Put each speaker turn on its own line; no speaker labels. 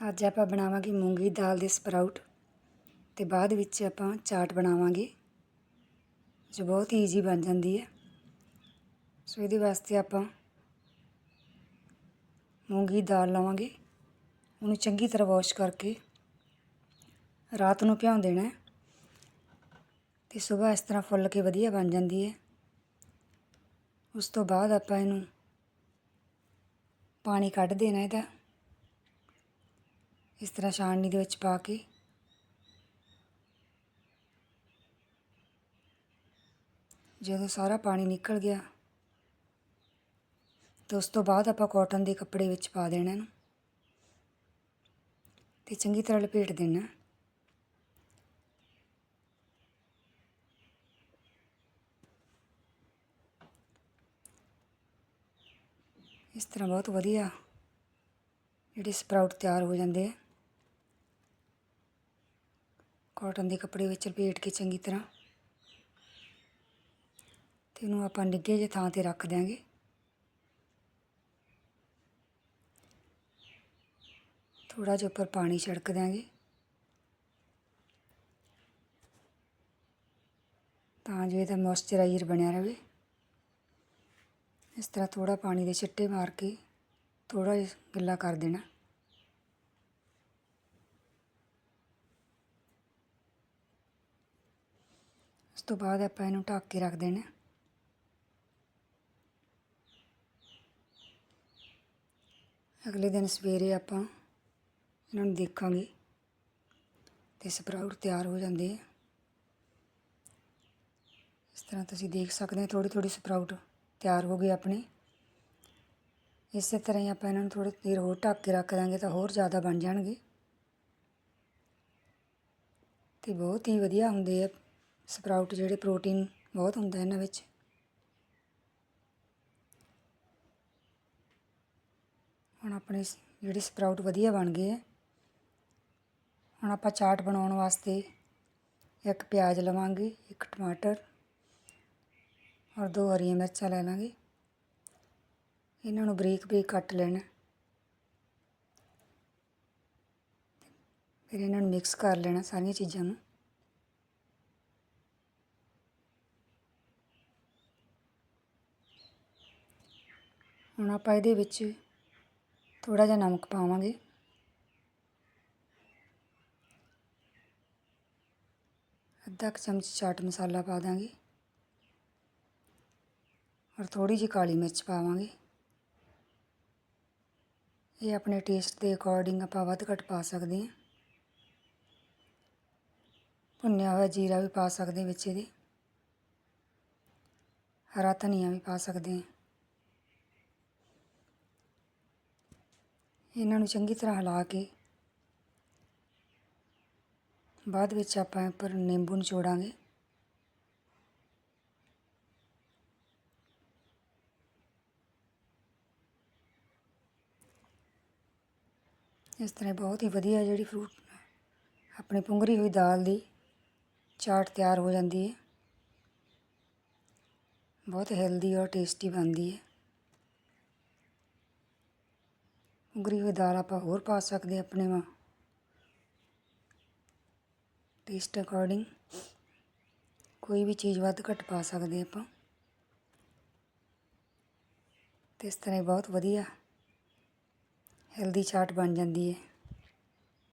ਅੱਜ ਆਪਾਂ ਬਣਾਵਾਂਗੇ ਮੂੰਗੀ ਦਾਲ ਦੇ ਸਪਰਾਊਟ ਤੇ ਬਾਅਦ ਵਿੱਚ ਆਪਾਂ ਚਾਟ ਬਣਾਵਾਂਗੇ, ਜੋ ਬਹੁਤ ਹੀ ਈਜ਼ੀ ਬਣ ਜਾਂਦੀ ਹੈ। ਸੋ ਇਹਦੇ ਵਾਸਤੇ ਆਪਾਂ ਮੂੰਗੀ ਦਾਲ ਲਵਾਂਗੇ, ਉਹਨੂੰ ਚੰਗੀ ਤਰ੍ਹਾਂ ਵਾਸ਼ ਕਰਕੇ ਰਾਤ ਨੂੰ ਭਿਉਂ ਦੇਣਾ ਹੈ ਤੇ ਸਵੇਰ ਇਸ ਤਰ੍ਹਾਂ ਫੁੱਲ ਕੇ ਵਧੀਆ ਬਣ ਜਾਂਦੀ ਹੈ। ਉਸ ਤੋਂ ਬਾਅਦ ਆਪਾਂ ਇਹਨੂੰ ਪਾਣੀ ਕੱਢ ਦੇਣਾ ਇਹਦਾ। ਇਸ ਤਰ੍ਹਾਂ ਛਾਣਨੀ ਦੇ ਵਿੱਚ ਪਾ ਕੇ। ਜਦੋਂ ਸਾਰਾ ਪਾਣੀ ਨਿਕਲ ਗਿਆ, ਤਾਂ ਉਸ ਤੋਂ ਬਾਅਦ ਆਪਾਂ ਕਾਟਨ ਦੇ ਕੱਪੜੇ ਵਿੱਚ ਪਾ ਦੇਣਾ ਇਹਨੂੰ। ਤੇ ਚੰਗੀ ਤਰ੍ਹਾਂ ਲਪੇਟ ਦੇਣਾ। ਇਸ ਤਰ੍ਹਾਂ ਬਹੁਤ ਵਧੀਆ ਜਿਹੜੇ ਸਪਰਾਊਟ ਤਿਆਰ ਹੋ ਜਾਂਦੇ ਆ। ਕਾਟਨ ਦੇ ਕੱਪੜੇ ਵਿੱਚ ਲਪੇਟ ਕੇ ਚੰਗੀ ਤਰ੍ਹਾਂ ਤੇ ਉਹਨੂੰ ਆਪਾਂ ਨਿੱਘੇ ਜਿਹੇ ਥਾਂ ਤੇ ਰੱਖ ਦਿਆਂਗੇ। ਥੋੜਾ ਜਿਹਾ ਉੱਪਰ ਪਾਣੀ ਛਿੜਕ ਦਿਆਂਗੇ। ਤਾਂ ਜੋ ਇਹਦਾ ਮੋਇਸਚਰਾਈਜ਼ਰ ਬਣਿਆ ਰਹੇ ਇਸ ਤਰ੍ਹਾਂ ਥੋੜਾ ਪਾਣੀ ਦੇ ਛਿੱਟੇ ਮਾਰ ਕੇ ਥੋੜਾ ਜਿਹਾ ਗਿੱਲਾ ਕਰ ਦੇਣਾ। ਉਸ ਤੋਂ ਬਾਅਦ ਆਪਾਂ ਇਹਨੂੰ ਢੱਕ ਕੇ ਰੱਖ ਦੇਣਾ। ਅਗਲੇ ਦਿਨ ਸਵੇਰੇ ਆਪਾਂ ਇਹਨਾਂ ਨੂੰ ਦੇਖਾਂਗੇ ਤੇ ਸਪਰਾਊਟ ਤਿਆਰ ਹੋ ਜਾਂਦੇ ਆ। ਇਸ ਤਰ੍ਹਾਂ ਤੁਸੀਂ ਦੇਖ ਸਕਦੇ ਹੋ ਥੋੜੀ ਥੋੜੀ ਸਪਰਾਊਟ ਤਿਆਰ ਹੋ ਗਏ ਆਪਣੇ। ਇਸੇ ਤਰ੍ਹਾਂ ਹੀ ਆਪਾਂ ਇਹਨਾਂ ਨੂੰ ਥੋੜੀ ਦੇਰ ਹੋਰ ਢੱਕ ਕੇ ਰੱਖ ਦਾਂਗੇ ਤਾਂ ਹੋਰ ਜ਼ਿਆਦਾ ਬਣ ਜਾਣਗੇ। ਤੇ ਬਹੁਤ ਹੀ ਵਧੀਆ ਹੁੰਦੇ ਆ ਸਪਰਾਊਟ ਜਿਹੜੇ ਪ੍ਰੋਟੀਨ ਬਹੁਤ ਹੁੰਦਾ ਇਹਨਾਂ ਵਿੱਚ। ਹੁਣ ਆਪਣੇ ਜਿਹੜੇ ਸਪਰਾਊਟ ਵਧੀਆ ਬਣ ਗਏ ਆ। ਹੁਣ ਆਪਾਂ ਚਾਟ ਬਣਾਉਣ ਵਾਸਤੇ ਇੱਕ ਪਿਆਜ਼ ਲਵਾਂਗੇ, ਇੱਕ ਟਮਾਟਰ ਔਰ ਦੋ ਹਰੀਆਂ ਮਿਰਚਾਂ ਲੈ ਲਾਂਗੇ। ਇਹਨਾਂ ਨੂੰ ਬਰੀਕ ਬਰੀਕ ਕੱਟ ਲੈਣਾ। ਫਿਰ ਇਹਨਾਂ ਨੂੰ ਮਿਕਸ ਕਰ ਲੈਣਾ ਸਾਰੀਆਂ ਚੀਜ਼ਾਂ ਨੂੰ। ਹੁਣ ਆਪਾਂ ਇਹਦੇ ਵਿੱਚ ਥੋੜ੍ਹਾ ਜਿਹਾ ਨਮਕ ਪਾਵਾਂਗੇ। ਅੱਧਾ ਕੁ ਚਮਚ ਚਾਟ ਮਸਾਲਾ ਪਾ ਦਾਂਗੇ ਔਰ ਥੋੜ੍ਹੀ ਜਿਹੀ ਕਾਲੀ ਮਿਰਚ ਪਾਵਾਂਗੇ। ਇਹ ਆਪਣੇ ਟੇਸਟ ਦੇ ਅਕੋਰਡਿੰਗ ਆਪਾਂ ਵੱਧ ਘੱਟ ਪਾ ਸਕਦੇ ਹਾਂ। ਭੁੰਨਿਆ ਹੋਇਆ ਜੀਰਾ ਵੀ ਪਾ ਸਕਦੇ ਵਿੱਚ ਇਹਦੇ। ਹਰਾ ਧਨੀਆ ਵੀ ਪਾ ਸਕਦੇ ਹਾਂ। ਇਹਨਾਂ ਨੂੰ ਚੰਗੀ ਤਰ੍ਹਾਂ ਹਿਲਾ ਕੇ ਬਾਅਦ ਵਿੱਚ ਆਪਾਂ ਉੱਪਰ ਨਿੰਬੂ ਨਿਚੋੜਾਂਗੇ ਇਸ ਤਰ੍ਹਾਂ ਬਹੁਤ ਹੀ ਵਧੀਆ ਜਿਹੜੀ ਫਰੂਟ ਆਪਣੀ ਪੁੰਗਰੀ ਹੋਈ ਦਾਲ ਦੀ ਚਾਟ ਤਿਆਰ ਹੋ ਜਾਂਦੀ ਹੈ। ਬਹੁਤ ਹੈਲਦੀ ਔਰ ਟੇਸਟੀ ਬਣਦੀ ਹੈ। ਪੁੰਗਰੀ ਹੋਈ ਦਾਲ ਆਪਾਂ ਹੋਰ ਪਾ ਸਕਦੇ ਆਪਣੇ ਵਾ ਟੇਸਟ ਅਕੋਰਡਿੰਗ ਕੋਈ ਵੀ ਚੀਜ਼ ਵੱਧ ਘੱਟ ਪਾ ਸਕਦੇ ਆਪਾਂ। ਤੇ ਇਸ ਤਰ੍ਹਾਂ ਬਹੁਤ ਵਧੀਆ ਹੈਲਦੀ ਚਾਟ ਬਣ ਜਾਂਦੀ ਹੈ।